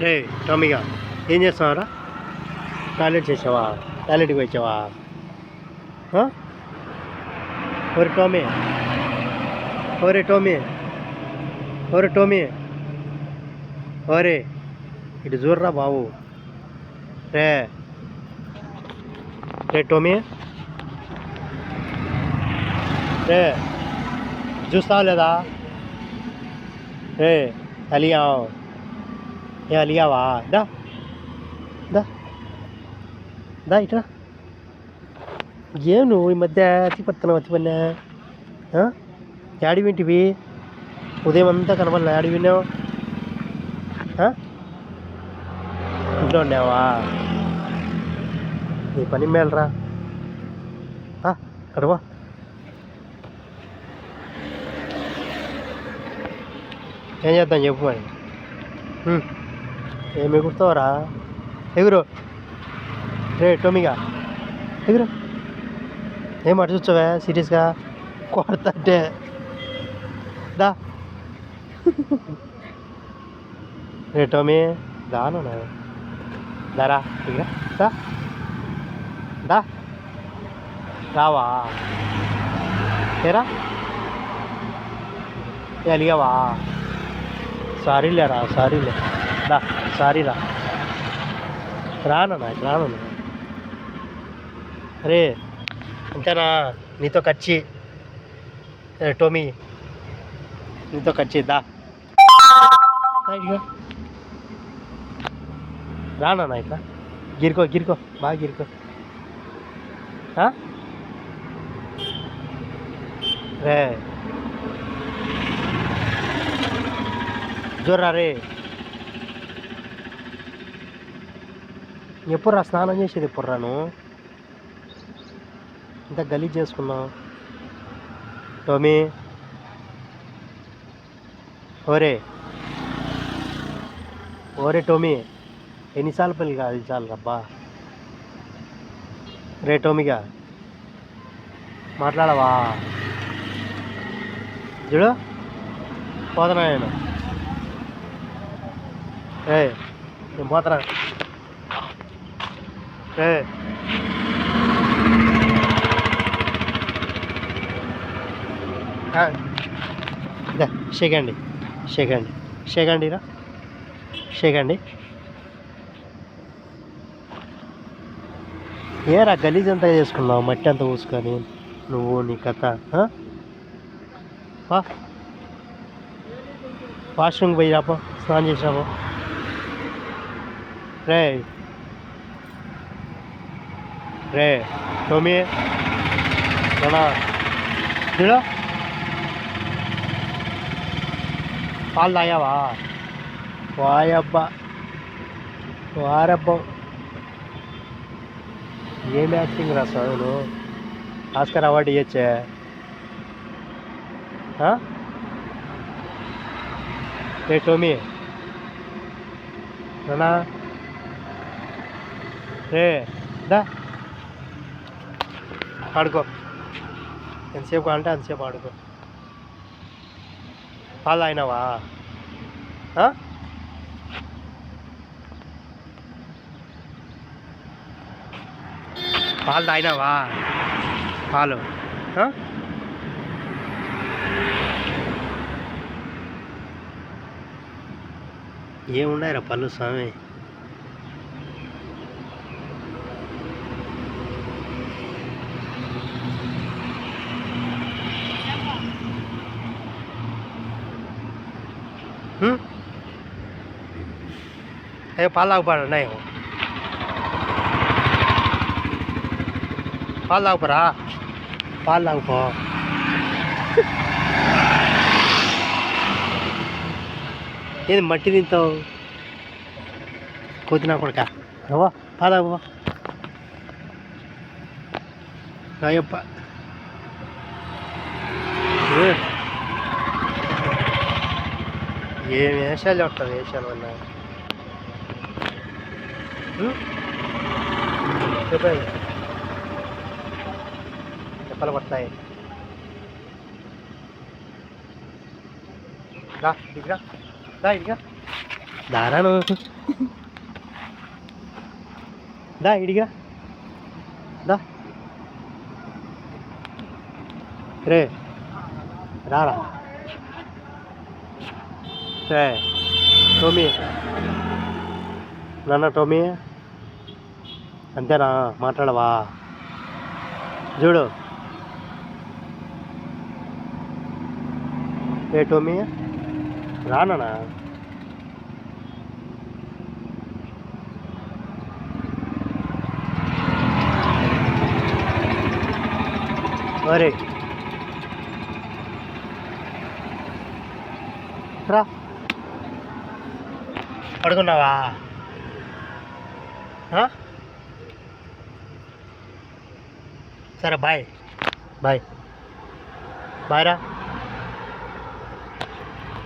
రే టోమీగా ఏం చేస్తున్నారా టాయిలెట్ చేసావా? టాయిలెట్కి వచ్చావా ఒరే టోమీ ఒరే టోమీ ఒరే టోమీ ఒరే ఇటు చూడరా బాబు. రే రే టోమీ రే చూస్తావు లేదా? రే అలియావు ఏ అలియావా దా దా దా ఇట్రా ఏం నువ్వు ఈ మధ్య అతి పడుతున్నావు అతి పన్నా యాడి వింటివి ఉదయం అంతా కనబడలే యాడి విన్నావు ఇంట్లో ఉన్నావా నీ పని మేలరా కడవా ఏం చేద్దాం చెప్పు మరి ఏమి ఎగురుతావరా ఎగురు. రే టోమిగా. ఎగురు. ఏం అటు చూస్తావే సీరియస్గా? కొడతంటే. దా. రే టోమీ. దాను దారా ఇక దా. దా. రావా. ఏరా? ఏ అలిగావా? సారీలే రా సారీలే. దా. సారీ రా రానన్నా రానన్నా అరే అంతేనా నీతో కచ్చి టోమీ నీతో కచ్చి దా దా ఇదిగో. రానన్నా ఇట్లా గిరుకో గిరుకో బాగా గిరుకో? రే జోర్రా రే ఎప్పుడురా స్నానం చేసేది ఎప్పుడురా నువ్వు? ఇంత గలీజ్ చేసుకున్నావు. టోమీ. ఓరే. ఓరే టోమీ. ఎన్నిసార్లు పెళ్ళి కాదు చాలు రబ్బా. రే టోమిగా. మాట్లాడవా? చూడు. పోతున్నా నేను ఏ నేను పోతున్నా షేకండి షేకండి షేకండి రా షేకండి ఏరా గలీజ్ అంతా చేసుకున్నావు? మట్టి అంతా పూసుకొని నువ్వు నీ కథ పా. వాష్రూమ్కి పోయి రాపో స్నానం చేసి రాపో రే రే టోమీ. రణా చూడు. పాలు తాగావా? వాయబ్బా వారబ్బా. ఏం యాక్టింగ్ రా చదువులు ఆస్కర్ అవార్డు ఇవ్వచ్చే ఆ? రే టోమీ. రణా రే దా. ఆడుకో. ఎంతసేపు అంటే అంతసేపు ఆడుకో. పాలు తాగినావా? పాలు తాగినావా? పాలు. ఏమున్నాయిరా పళ్ళు స్వామి? હમ એ પાલા ઉપર નહીં હું પાલા ઉપર હા પાલા ઉપર ಏನು ಮಟ್ಟಿ ನಿಂತವು ಕೂದಿನ ಕೊಡ್ಕ ಅವ ಪಾದ ಅಯ್ಯಪ್ಪ ఏం వేషాలు చెప్తావు వేషాలు వల్ల? చెప్పండి. చెప్పలు పడతాయి. రా ఇదిగా రా. ఇదిగా దారాను దా ఇడిగా దా. రే రారా. రే టోమీ. నాన్న టోమీ. అంతేనా? మాట్లాడవా? చూడు. ఏ టోమీ? రానా ఒరే రా. పడుకున్నావా? సరే బాయ్. బాయ్. బాయ్ రా